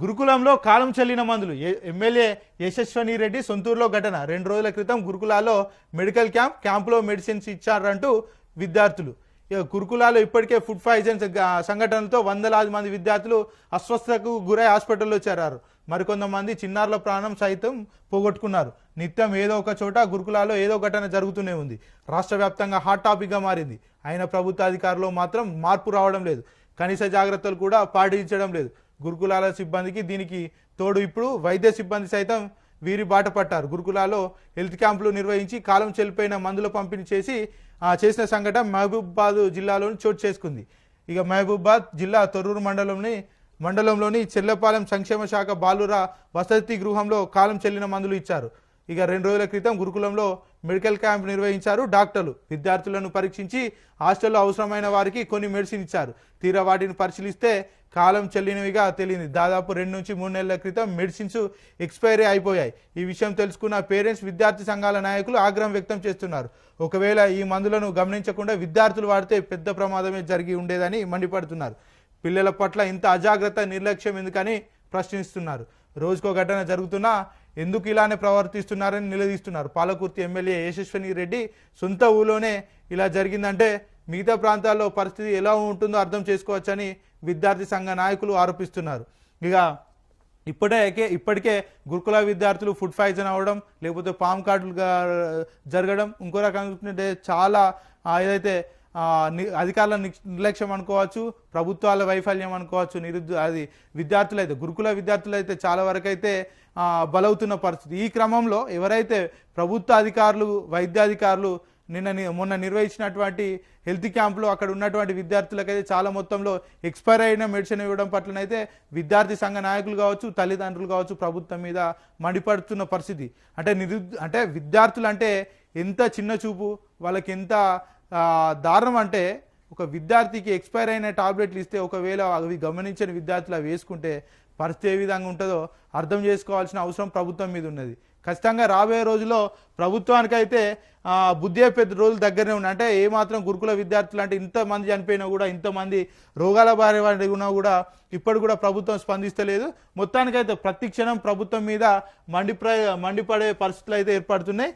గురుకులంలో కాలం చెల్లిన మందులు. ఎమ్మెల్యే యశస్వని రెడ్డి సొంతూరులో ఘటన. రెండు రోజుల క్రితం గురుకులాలో మెడికల్ క్యాంప్ క్యాంపులో మెడిసిన్స్ ఇచ్చారంటూ విద్యార్థులు. గురుకులాలో ఇప్పటికే ఫుడ్ పాయిజన్ సంఘటనతో సంఘటనలతో వందలాది మంది విద్యార్థులు అస్వస్థతకు గురై హాస్పిటల్లో చేరారు. మరికొంతమంది చిన్నారుల ప్రాణం సైతం పోగొట్టుకున్నారు. నిత్యం ఏదో ఒక చోట గురుకులాలో ఏదో ఘటన జరుగుతూనే ఉంది. రాష్ట్ర వ్యాప్తంగా హాట్ టాపిక్గా మారింది. అయిన ప్రభుత్వ అధికారులు మాత్రం మార్పు రావడం లేదు. కనీస జాగ్రత్తలు కూడా పాటించడం లేదు. గురుకులాల సిబ్బందికి దీనికి తోడు ఇప్పుడు వైద్య సిబ్బంది సైతం వీరి బాట పట్టారు. గురుకులాలో హెల్త్ క్యాంపులు నిర్వహించి కాలం చెల్లిపోయిన మందుల పంపిణీ చేసి ఆ, చేసిన సంఘటన మహబూబాద్ జిల్లాలోని చోటు చేసుకుంది. ఇక మహబూబాద్ జిల్లా తొర్రూరు మండలంని మండలంలోని చెల్లపాలెం సంక్షేమ శాఖ బాలుర వసతి గృహంలో కాలం చెల్లిన మందులు ఇచ్చారు. ఇక రెండు రోజుల క్రితం గురుకులంలో మెడికల్ క్యాంప్ నిర్వహించారు డాక్టర్లు. విద్యార్థులను పరీక్షించి హాస్టల్లో అవసరమైన వారికి కొన్ని మెడిసిన్ ఇచ్చారు. తీరా వాటిని పరిశీలిస్తే కాలం చెల్లినవిగా తెలియంది దాదాపు రెండు నుంచి మూడు నెలల క్రితం మెడిసిన్స్ ఎక్స్పైరీ అయిపోయాయి. ఈ విషయం తెలుసుకున్న పేరెంట్స్ విద్యార్థి సంఘాల నాయకులు ఆగ్రహం వ్యక్తం చేస్తున్నారు. ఒకవేళ ఈ మందులను గమనించకుండా విద్యార్థులు వాడితే పెద్ద ప్రమాదమే జరిగి ఉండేదని మండిపడుతున్నారు. పిల్లల పట్ల ఇంత అజాగ్రత్త నిర్లక్ష్యం ఎందుకని ప్రశ్నిస్తున్నారు. రోజుకో ఘటన జరుగుతున్నా ఎందుకు ఇలానే ప్రవర్తిస్తున్నారని నిలదీస్తున్నారు. పాలకుర్తి ఎమ్మెల్యే యశస్వని రెడ్డి సొంత ఊళ్ళోనే ఇలా జరిగిందంటే మిగతా ప్రాంతాల్లో పరిస్థితి ఎలా ఉంటుందో అర్థం చేసుకోవచ్చని విద్యార్థి సంఘ నాయకులు ఆరోపిస్తున్నారు. ఇక ఇప్పటికే ఇప్పటికే గురుకుల విద్యార్థులు ఫుడ్ పాయిజన్ అవ్వడం లేకపోతే పామ్ కార్డులుగా జరగడం ఇంకో రకంగా చాలా ఏదైతే అధికారుల నిర్లక్ష్యం అనుకోవచ్చు ప్రభుత్వాల వైఫల్యం అనుకోవచ్చు నిరుద్యో అది విద్యార్థులు అయితే గురుకుల విద్యార్థులు అయితే చాలా వరకు అయితే బలవుతున్న పరిస్థితి. ఈ క్రమంలో ఎవరైతే ప్రభుత్వ అధికారులు వైద్యాధికారులు నిన్న ని- మొన్న నిర్వహించినటువంటి హెల్త్ క్యాంపులో అక్కడ ఉన్నటువంటి విద్యార్థులకైతే చాలా మొత్తంలో ఎక్స్పైర్ అయిన మెడిసిన్ ఇవ్వడం పట్లనైతే విద్యార్థి సంఘ నాయకులు కావచ్చు తల్లిదండ్రులు కావచ్చు ప్రభుత్వం మీద మండిపడుతున్న పరిస్థితి. అంటే నిరు అంటే విద్యార్థులు అంటే ఎంత చిన్న చూపు వాళ్ళకి ఎంత దారుణం అంటే ఒక విద్యార్థికి ఎక్స్పైర్ అయిన టాబ్లెట్లు ఇస్తే ఒకవేళ అవి గమనించని విద్యార్థులు అవి వేసుకుంటే పరిస్థితి ఏ విధంగా ఉంటుందో అర్థం చేసుకోవాల్సిన అవసరం ప్రభుత్వం మీద ఉన్నది. ఖచ్చితంగా రాబోయే రోజుల్లో ప్రభుత్వానికైతే ఆ, బుద్ధి పెద్ద రోజులు దగ్గరనే ఉన్నాయి. అంటే ఏ మాత్రం గురుకుల విద్యార్థులు అంటే ఇంతమంది చనిపోయినా కూడా ఇంతమంది రోగాల బారి వాడి ఉన్నా కూడా ఇప్పటి కూడా ప్రభుత్వం స్పందిస్తలేదు. మొత్తానికైతే ప్రతి క్షణం ప్రభుత్వం మీద మండిప్ర మండిపడే పరిస్థితులు అయితే ఏర్పడుతున్నాయి.